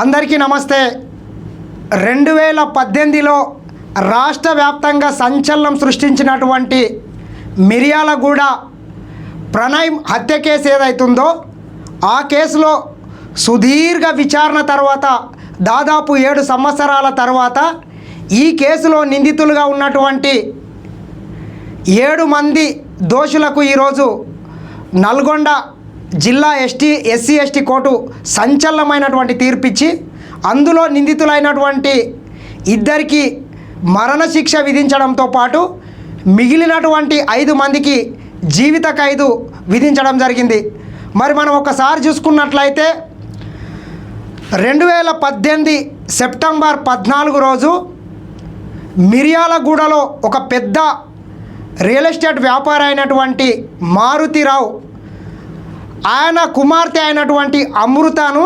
అందరికీ నమస్తే. రెండు వేల పద్దెనిమిదిలో రాష్ట్ర వ్యాప్తంగా సంచలనం సృష్టించినటువంటి మిర్యాలగూడ ప్రణయ్ హత్య కేసు ఏదైతుందో ఆ కేసులో సుదీర్ఘ విచారణ తర్వాత దాదాపు ఏడు సంవత్సరాల తర్వాత ఈ కేసులో నిందితులుగా ఉన్నటువంటి ఏడు మంది దోషులకు ఈరోజు నల్గొండ జిల్లా ఎస్టీ ఎస్సీ ఎస్టీ కోర్టు సంచలనమైనటువంటి తీర్పిచ్చి అందులో నిందితులైనటువంటి ఇద్దరికి మరణశిక్ష విధించడంతో పాటు మిగిలినటువంటి ఐదు మందికి జీవిత ఖైదు విధించడం జరిగింది. మరి మనం ఒకసారి చూసుకున్నట్లయితే రెండు వేల పద్దెనిమిది సెప్టెంబర్ పద్నాలుగు రోజు మిర్యాలగూడలో ఒక పెద్ద రియల్ ఎస్టేట్ వ్యాపారి అయినటువంటి మారుతిరావు ఆయన కుమార్తె అయినటువంటి అమృతను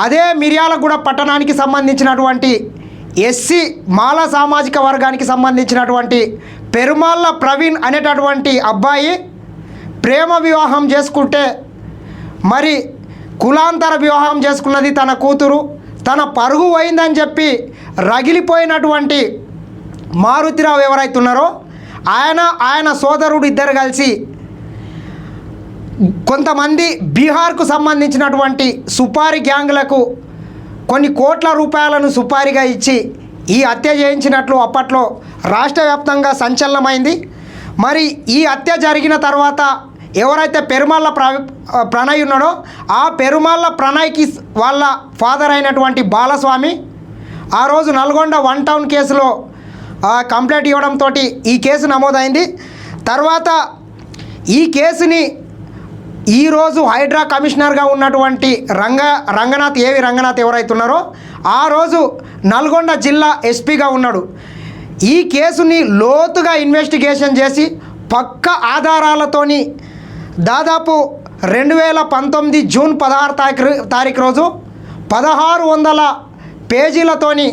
అదే మిర్యాలగూడ పట్టణానికి సంబంధించినటువంటి ఎస్సీ మాల సామాజిక వర్గానికి సంబంధించినటువంటి పెరుమాళ్ళ ప్రవీణ్ అనేటటువంటి అబ్బాయి ప్రేమ వివాహం చేసుకుంటే మరి కులాంతర వివాహం చేసుకున్నది తన కూతురు తన పరుగు పోయిందని చెప్పి రగిలిపోయినటువంటి మారుతిరావు ఎవరైతున్నారో ఆయన ఆయన సోదరుడు ఇద్దరు కలిసి కొంతమంది బీహార్కు సంబంధించినటువంటి సుపారీ గ్యాంగ్లకు కొన్ని కోట్ల రూపాయలను సుపారీగా ఇచ్చి ఈ హత్య చేయించినట్లు అప్పట్లో రాష్ట్ర వ్యాప్తంగా సంచలనమైంది. మరి ఈ హత్య జరిగిన తర్వాత ఎవరైతే పెరుమాళ్ళ ప్ర ప్రణయ్ ఉన్నాడో ఆ పెరుమాళ్ళ ప్రణయ్కి వాళ్ళ ఫాదర్ అయినటువంటి బాలస్వామి ఆ రోజు నల్గొండ వన్ టౌన్ కేసులో కంప్లైంట్ ఇవ్వడంతో ఈ కేసు నమోదైంది. తర్వాత ఈ కేసుని ఈరోజు హైడ్రా కమిషనర్గా ఉన్నటువంటి రంగ రంగనాథ్ ఏవి రంగనాథ్ ఎవరైతున్నారో ఆ రోజు నల్గొండ జిల్లా ఎస్పీగా ఉన్నాడు. ఈ కేసుని లోతుగా ఇన్వెస్టిగేషన్ చేసి పక్క ఆధారాలతోని దాదాపు రెండు వేల పంతొమ్మిది జూన్ పదహారు తారీఖు తారీఖు రోజు పదహారు వందల పేజీలతోని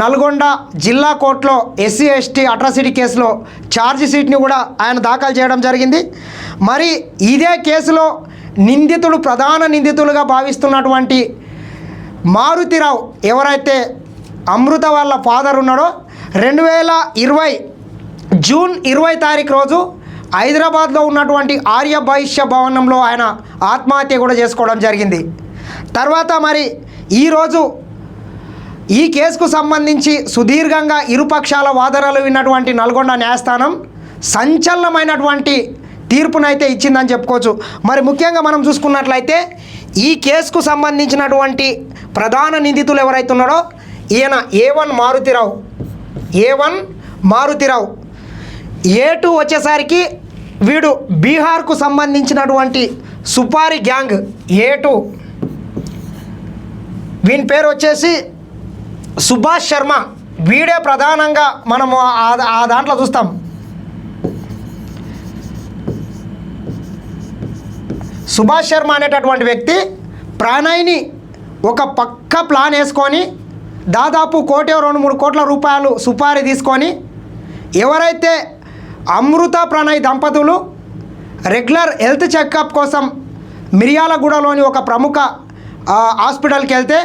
నల్గొండ జిల్లా కోర్టులో ఎస్సీ ఎస్టీ అట్రాసిటీ కేసులో ఛార్జ్ షీట్ని కూడా ఆయన దాఖలు చేయడం జరిగింది. మరి ఇదే కేసులో నిందితుడు ప్రధాన నిందితులుగా భావిస్తున్నటువంటి మారుతిరావు ఎవరైతే అమృత వాళ్ళ ఫాదర్ ఉన్నాడో రెండు వేల ఇరవై జూన్ ఇరవై తారీఖు రోజు హైదరాబాద్లో ఉన్నటువంటి ఆర్య భవిష్య భవనంలో ఆయన ఆత్మహత్య కూడా చేసుకోవడం జరిగింది. తర్వాత మరి ఈరోజు ఈ కేసుకు సంబంధించి సుదీర్ఘంగా ఇరుపక్షాల వాదనలు విన్నటువంటి నల్గొండ న్యాయస్థానం సంచలనమైనటువంటి తీర్పునైతే ఇచ్చిందని చెప్పుకోవచ్చు. మరి ముఖ్యంగా మనం చూసుకున్నట్లయితే ఈ కేసుకు సంబంధించినటువంటి ప్రధాన నిందితులు ఎవరైతే ఉన్నారో ఈయన A one Maruthi Rao. A one Maruthi Rao. A two వచ్చేసరికి వీడు బీహార్కు సంబంధించినటువంటి సుపారి గ్యాంగ్ ఏ టూ. వీని పేరు వచ్చేసి సుభాష్ శర్మ వీడే ప్రధానంగా మనము ఆ- దాంట్లో చూస్తాం. సుభాష్ శర్మ అనేటటువంటి వ్యక్తి ప్రణయ్ని ఒక పక్క ప్లాన్ వేసుకొని దాదాపు కోటి రెండు మూడు కోట్ల రూపాయలు సుపారీ తీసుకొని ఎవరైతే అమృత ప్రణయ్ దంపతులు రెగ్యులర్ హెల్త్ చెకప్ కోసం మిర్యాలగూడలోని ఒక ప్రముఖ హాస్పిటల్కి వెళ్తే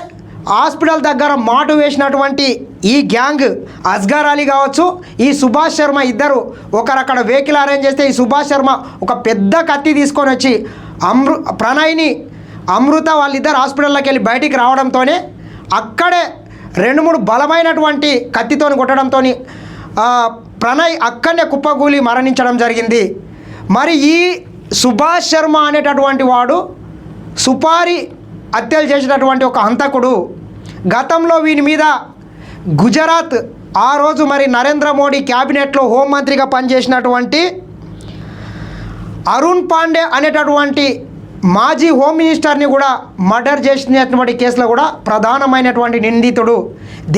హాస్పిటల్ దగ్గర మాటు వేసినటువంటి ఈ గ్యాంగ్ అస్గర్ అలీ కావచ్చు ఈ సుభాష్ శర్మ ఇద్దరు ఒకరు అక్కడ వెహికల్ అరేంజ్ చేస్తే ఈ సుభాష్ శర్మ ఒక పెద్ద కత్తి తీసుకొని వచ్చి అమృ ప్రణయ్ని అమృత వాళ్ళిద్దరు హాస్పిటల్లోకి వెళ్ళి బయటికి రావడంతోనే అక్కడే రెండు మూడు బలమైనటువంటి కత్తితోని కొట్టడంతో ప్రణయ్ అక్కడనే కుప్పగూలి మరణించడం జరిగింది. మరి ఈ సుభాష్ శర్మ అనేటటువంటి వాడు సుపారి హత్యలు చేసినటువంటి ఒక హంతకుడు. గతంలో వీని మీద గుజరాత్ ఆ రోజు మరి నరేంద్ర మోడీ క్యాబినెట్లో హోంమంత్రిగా పనిచేసినటువంటి అరుణ్ పాండే అనేటటువంటి మాజీ హోమ్ మినిస్టర్ని కూడా మర్డర్ చేసినటువంటి కేసులో కూడా ప్రధానమైనటువంటి నిందితుడు.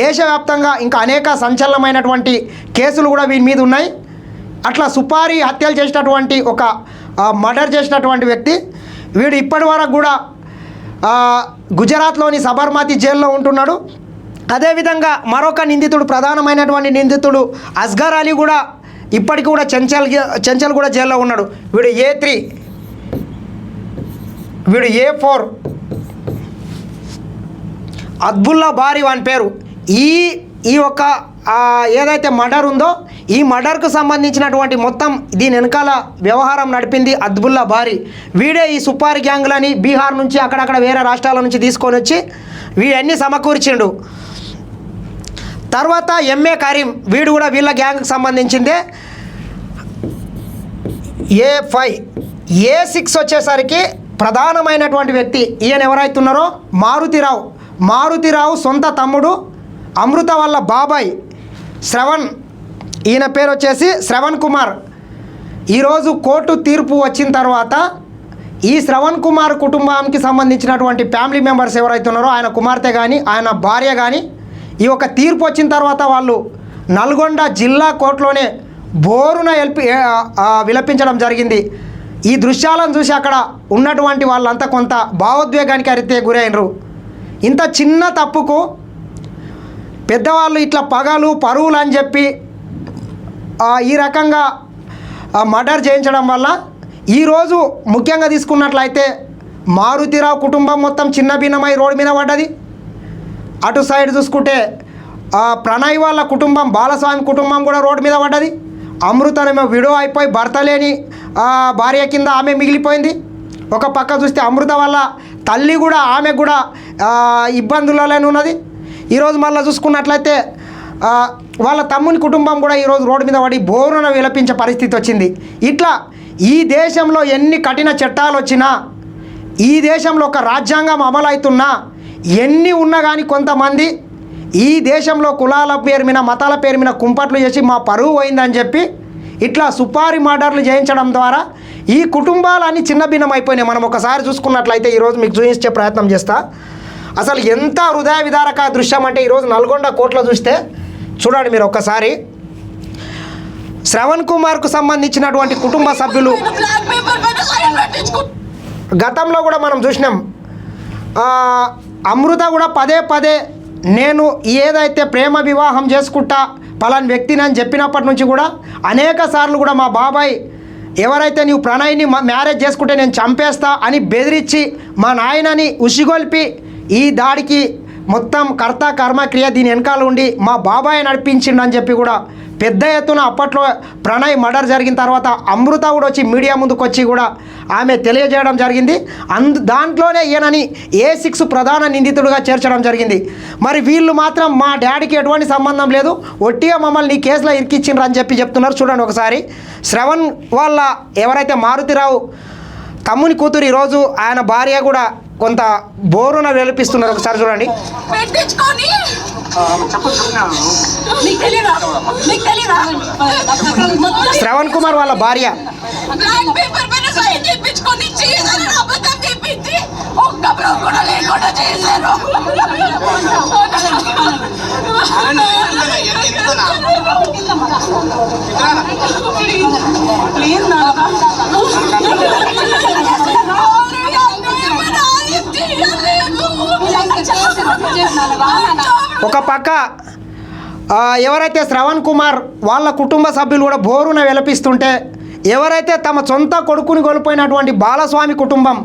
దేశవ్యాప్తంగా ఇంకా అనేక సంచలనమైనటువంటి కేసులు కూడా వీని మీద ఉన్నాయి. అట్లా సుపారీ హత్యలు చేసినటువంటి ఒక మర్డర్ చేసినటువంటి వ్యక్తి వీడు ఇప్పటి వరకు కూడా గుజరాత్లోని సబర్మతి జైల్లో ఉంటున్నాడు. అదేవిధంగా మరొక నిందితుడు ప్రధానమైనటువంటి నిందితుడు అస్గర్ అలీ కూడా ఇప్పటికి కూడా చెంచల్ చెంచల్ కూడా జైల్లో ఉన్నాడు. వీడు ఏ త్రీ వీడు ఏ ఫోర్ అద్బుల్లా బారి వాని పేరు. ఈ ఈ యొక్క ఏదైతే మర్డర్ ఉందో ఈ మర్డర్కు సంబంధించినటువంటి మొత్తం దీని వెనకాల వ్యవహారం నడిపింది అద్బుల్లా బారి వీడే ఈ సుపారి గ్యాంగులని బీహార్ నుంచి అక్కడక్కడ వేరే రాష్ట్రాల నుంచి తీసుకొని వచ్చి వీడన్నీ సమకూర్చిండు. తర్వాత ఎంఏ కరీం వీడు కూడా వీళ్ళ గ్యాంగ్కి సంబంధించిందే. ఏ ఫైవ్ ఏ సిక్స్ వచ్చేసరికి ప్రధానమైనటువంటి వ్యక్తి ఈయన ఎవరైతే ఉన్నారో మారుతిరావు. మారుతిరావు సొంత తమ్ముడు అమృత వల్ల బాబాయ్. శ్రవణ్ ఈయన పేరు వచ్చేసి శ్రవణ్ కుమార్. ఈరోజు కోర్టు తీర్పు వచ్చిన తర్వాత ఈ శ్రవణ్ కుమార్ కుటుంబానికి సంబంధించినటువంటి ఫ్యామిలీ మెంబర్స్ ఎవరైతే ఉన్నారో ఆయన కుమార్తె కానీ ఆయన భార్య కానీ ఈ యొక్క తీర్పు వచ్చిన తర్వాత వాళ్ళు నల్గొండ జిల్లా కోర్టులోనే బోరున ఎల్పి విలపించడం జరిగింది. ఈ దృశ్యాలను చూసి అక్కడ ఉన్నటువంటి వాళ్ళంతా కొంత భావోద్వేగానికి అరితే గురైనరు. ఇంత చిన్న తప్పుకు పెద్దవాళ్ళు ఇట్లా పగలు పరువులు అని చెప్పి ఈ రకంగా మర్డర్ చేయించడం వల్ల ఈరోజు ముఖ్యంగా తీసుకున్నట్లయితే మారుతిరావు కుటుంబం మొత్తం చిన్న భిన్నమై రోడ్డు మీద పడ్డది. అటు సైడ్ చూసుకుంటే ప్రణయ్ వాళ్ళ కుటుంబం బాలస్వామి కుటుంబం కూడా రోడ్డు మీద పడ్డది. అమృతనేమో విడో అయిపోయి భర్త లేని భార్య కింద ఆమె మిగిలిపోయింది. ఒక పక్క చూస్తే అమృత వల్ల తల్లి కూడా ఆమె కూడా ఇబ్బందులలోనే ఉన్నది. ఈరోజు మళ్ళీ చూసుకున్నట్లయితే వాళ్ళ తమ్ముని కుటుంబం కూడా ఈరోజు రోడ్డు మీద పడి బోరున విలపించే పరిస్థితి వచ్చింది. ఇట్లా ఈ దేశంలో ఎన్ని కఠిన చట్టాలు వచ్చినా ఈ దేశంలో ఒక రాజ్యాంగం అమలవుతున్నా ఎన్ని ఉన్నా కానీ కొంతమంది ఈ దేశంలో కులాల పేరు మీద మతాల పేరు మీద కుంపట్లు చేసి మా పరువు పోయిందని చెప్పి ఇట్లా సుపారి మర్డర్లు చేయించడం ద్వారా ఈ కుటుంబాలన్నీ చిన్న భిన్నం అయిపోయినాయి మనం ఒకసారి చూసుకున్నట్లయితే ఈరోజు మీకు చూపించే ప్రయత్నం చేస్తా. అసలు ఎంత హృదయ విదారక దృశ్యం అంటే ఈరోజు నల్గొండ కోర్టులో చూస్తే చూడండి మీరు ఒక్కసారి. శ్రవణ్ కుమార్కు సంబంధించినటువంటి కుటుంబ సభ్యులు గతంలో కూడా మనం చూసినాం. అమృత కూడా పదే పదే నేను ఏదైతే ప్రేమ వివాహం చేసుకుంటా పలాని వ్యక్తిని అని చెప్పినప్పటి నుంచి కూడా అనేక సార్లు కూడా మా బాబాయ్ ఎవరైతే నీవు ప్రణయ్ని మ్యారేజ్ చేసుకుంటే నేను చంపేస్తా అని బెదిరించి మా నాయనని ఉసిగొల్పి ఈ దాడికి మొత్తం కర్త కర్మక్రియ దీని వెనకాల ఉండి మా బాబాయ్ నడిపించిండని చెప్పి కూడా పెద్ద ఎత్తున అప్పట్లో ప్రణయ్ మర్డర్ జరిగిన తర్వాత అమృత కూడా వచ్చి మీడియా ముందుకు వచ్చి కూడా ఆమె తెలియజేయడం జరిగింది. అందు దాంట్లోనే ఈయనని ఏ సిక్స్ ప్రధాన నిందితుడిగా చేర్చడం జరిగింది. మరి వీళ్ళు మాత్రం మా డాడీకి ఎటువంటి సంబంధం లేదు. ఒట్టిగా మమ్మల్ని కేసులో ఇరికిచ్చిండ్రు అని చెప్పి చెప్తున్నారు చూడండి ఒకసారి. శ్రవణ్ వాళ్ళ ఎవరైతే మారుతిరావు తమ్ముని కూతురు ఈరోజు ఆయన భార్య కూడా కొంత బోరున వెలిపిస్తున్నారు. ఒకసారి చూడండి. శ్రవణ్ కుమార్ వాళ్ళ భార్య. బ్లాక్ ఒక పక్క ఎవరైతే శ్రవణ్ కుమార్ వాళ్ళ కుటుంబ సభ్యులు కూడా బోరున విలపిస్తుంటే ఎవరైతే తమ సొంత కొడుకుని కోల్పోయినటువంటి బాలస్వామి కుటుంబం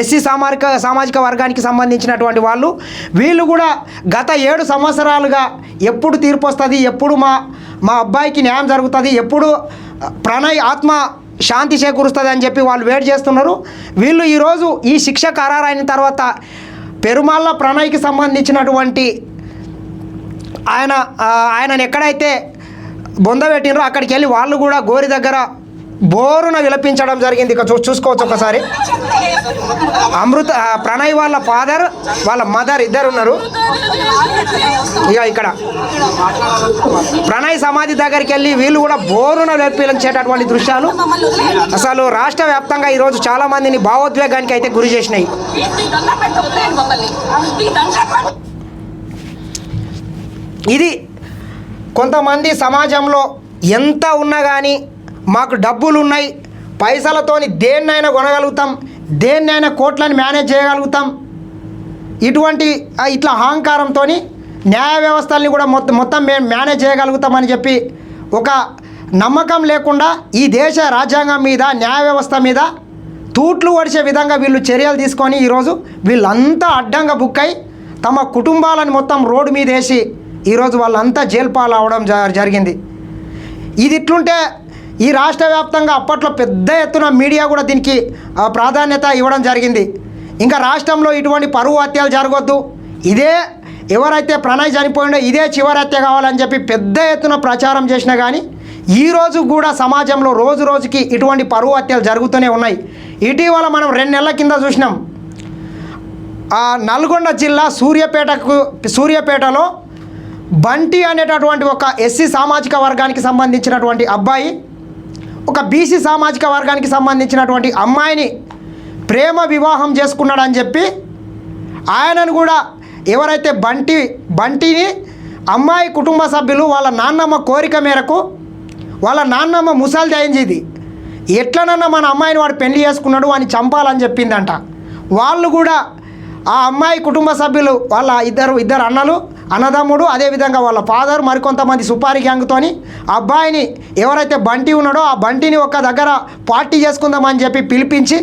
ఎస్సీ సామాజిక సామాజిక వర్గానికి సంబంధించినటువంటి వాళ్ళు వీళ్ళు కూడా గత ఏడు సంవత్సరాలుగా ఎప్పుడు తీర్పు వస్తుంది ఎప్పుడు మా మా అబ్బాయికి న్యాయం జరుగుతుంది ఎప్పుడు ప్రణయ్ ఆత్మ శాంతి చేకూరుస్తుంది అని చెప్పి వాళ్ళు వెయిట్ చేస్తున్నారు. వీళ్ళు ఈరోజు ఈ శిక్ష ఖరారైన తర్వాత పెరుమాళ్ళ ప్రణయ్కి సంబంధించినటువంటి ఆయన ఆయనను ఎక్కడైతే బొందబెట్టినరో అక్కడికి వెళ్ళి వాళ్ళు కూడా గోరి దగ్గర బోరున విలపించడం జరిగింది. ఇక చూ చూసుకోవచ్చు ఒకసారి. అమృత ప్రణయ్ వాళ్ళ ఫాదర్ వాళ్ళ మదర్ ఇద్దరు ఉన్నారు ఇక ఇక్కడ. ప్రణయ్ సమాధి దగ్గరికి వెళ్ళి వీళ్ళు కూడా బోరున విలపించేటటువంటి దృశ్యాలు. అసలు రాష్ట్ర వ్యాప్తంగా ఈరోజు చాలా మందిని భావోద్వేగానికి అయితే గురి చేసినాయి. ఇది కొంతమంది సమాజంలో ఎంత ఉన్నా కానీ మాకు డబ్బులు ఉన్నాయి పైసలతోని దేన్నైనా కొనగలుగుతాం. దేన్నైనా కోట్లని మేనేజ్ చేయగలుగుతాం. ఇటువంటి ఇట్లా అహంకారంతో న్యాయ వ్యవస్థల్ని కూడా మొత్తం మొత్తం మేము మేనేజ్ చేయగలుగుతామని చెప్పి ఒక నమ్మకం లేకుండా ఈ దేశ రాజ్యాంగం మీద న్యాయ వ్యవస్థ మీద తూట్లు పడిచే విధంగా వీళ్ళు చర్యలు తీసుకొని ఈరోజు వీళ్ళంతా అడ్డంగా బుక్ అయి తమ కుటుంబాలను మొత్తం రోడ్డు మీద వేసి ఈరోజు వాళ్ళంతా జైలు పాలు అవడం జ- జరిగింది. ఇది ఇట్లుంటే ఈ రాష్ట్ర వ్యాప్తంగా అప్పట్లో పెద్ద ఎత్తున మీడియా కూడా దీనికి ప్రాధాన్యత ఇవ్వడం జరిగింది. ఇంకా రాష్ట్రంలో ఇటువంటి పరువు హత్యలు జరగొద్దు. ఇదే ఎవరైతే ప్రణయ్ చనిపోయిండో ఇదే చివరి హత్య కావాలని చెప్పి పెద్ద ఎత్తున ప్రచారం చేసినా కానీ ఈ రోజు కూడా సమాజంలో రోజు రోజుకి ఇటువంటి పరువు హత్యలు జరుగుతూనే ఉన్నాయి. ఇటీవల మనం రెండు నెలల కింద చూసినాం. ఆ నల్గొండ జిల్లా సూర్యాపేటకు సూర్యాపేటలో బంటి అనేటటువంటి ఒక ఎస్సీ సామాజిక వర్గానికి సంబంధించినటువంటి అబ్బాయి ఒక బీసీ సామాజిక వర్గానికి సంబంధించినటువంటి అమ్మాయిని ప్రేమ వివాహం చేసుకున్నాడని చెప్పి ఆయనను కూడా ఎవరైతే బంటి బంటిని అమ్మాయి కుటుంబ సభ్యులు వాళ్ళ నాన్నమ్మ కోరిక మేరకు వాళ్ళ నాన్నమ్మ ముసలి అయింది ఇది ఎట్లనన్నా మన అమ్మాయిని వాడు పెళ్ళి చేసుకున్నాడు అని చంపాలని చెప్పిందంట. వాళ్ళు కూడా ఆ అమ్మాయి కుటుంబ సభ్యులు వాళ్ళ ఇద్దరు ఇద్దరు అన్నలు అన్నదమ్ముడు అదేవిధంగా వాళ్ళ ఫాదర్ మరికొంతమంది సుపారీ గ్యాంగ్తోని అబ్బాయిని ఎవరైతే బంటి ఉన్నాడో ఆ బంటిని ఒక దగ్గర పార్టీ చేసుకుందామని చెప్పి పిలిపించి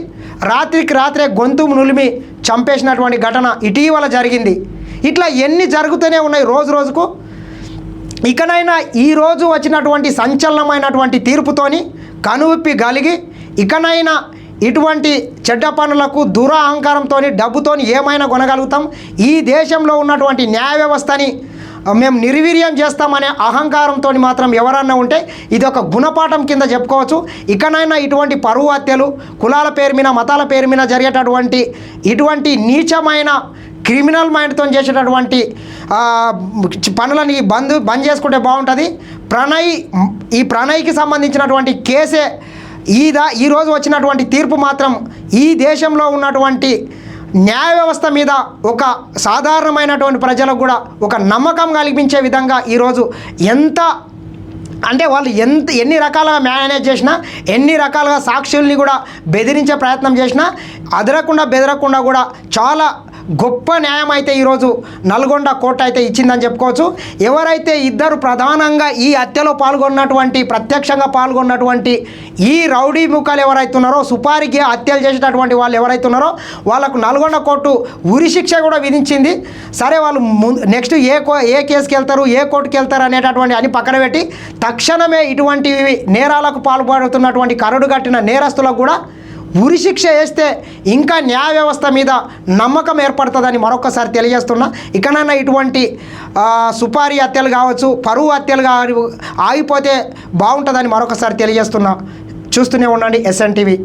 రాత్రికి రాత్రే గొంతు నులిమి చంపేసినటువంటి ఘటన ఇటీవల జరిగింది. ఇట్లా ఎన్ని జరుగుతూనే ఉన్నాయి రోజు రోజుకు. ఇకనైనా ఈరోజు వచ్చినటువంటి సంచలనమైనటువంటి తీర్పుతోని కనువిప్పి కలిగి ఇకనైనా ఇటువంటి చెడ్డ పనులకు దురహంకారంతో డబ్బుతోని ఏమైనా కొనగలుగుతాం? ఈ దేశంలో ఉన్నటువంటి న్యాయ వ్యవస్థని మేము నిర్వీర్యం చేస్తామనే అహంకారంతో మాత్రం ఎవరన్నా ఉంటే ఇది ఒక గుణపాఠం కింద చెప్పుకోవచ్చు. ఇకనైనా ఇటువంటి పరువు హత్యలు కులాల పేరు మీద మతాల పేరు మీద జరిగేటటువంటి ఇటువంటి నీచమైన క్రిమినల్ మైండ్తో చేసేటటువంటి పనులని బంద్ బంద్ చేసుకుంటే బాగుంటుంది. ప్రణయ్ ఈ ప్రణయ్కి సంబంధించినటువంటి కేసే ఈ దా ఈరోజు వచ్చినటువంటి తీర్పు మాత్రం ఈ దేశంలో ఉన్నటువంటి న్యాయ వ్యవస్థ మీద ఒక సాధారణమైనటువంటి ప్రజలకు కూడా ఒక నమ్మకం కలిగించే విధంగా ఈరోజు ఎంత అంటే వాళ్ళు ఎంత ఎన్ని రకాలుగా మేనేజ్ చేసినా ఎన్ని రకాలుగా సాక్షుల్ని కూడా బెదిరించే ప్రయత్నం చేసినా అదరకుండా బెదరకుండా కూడా చాలా గొప్ప న్యాయం అయితే ఈరోజు నల్గొండ కోర్టు అయితే ఇచ్చిందని చెప్పుకోవచ్చు. ఎవరైతే ఇద్దరు ప్రధానంగా ఈ హత్యలో పాల్గొన్నటువంటి ప్రత్యక్షంగా పాల్గొన్నటువంటి ఈ రౌడీ ముఖాలు ఎవరైతే ఉన్నారో సుపారికి హత్యలు చేసేటటువంటి వాళ్ళు ఎవరైతే ఉన్నారో వాళ్ళకు నల్గొండ కోర్టు ఉరి శిక్ష కూడా విధించింది. సరే వాళ్ళు ముందు నెక్స్ట్ ఏ కో ఏ కేసుకి వెళ్తారు ఏ కోర్టుకి వెళ్తారు అనేటటువంటి అని పక్కన పెట్టి తక్షణమే ఇటువంటి నేరాలకు పాల్పడుతున్నటువంటి కరడు కట్టిన నేరస్తులకు కూడా ఉరి శిక్ష వేస్తే ఇంకా న్యాయ వ్యవస్థ మీద నమ్మకం ఏర్పడుతుందని మరొకసారి తెలియజేస్తున్నా. ఇకనైనా ఇటువంటి సుపారీ హత్యలు కావచ్చు పరువు హత్యలు ఆగిపోతే బాగుంటుందని మరొకసారి తెలియజేస్తున్నా. చూస్తూనే ఉండండి ఎస్ఎన్టీవీ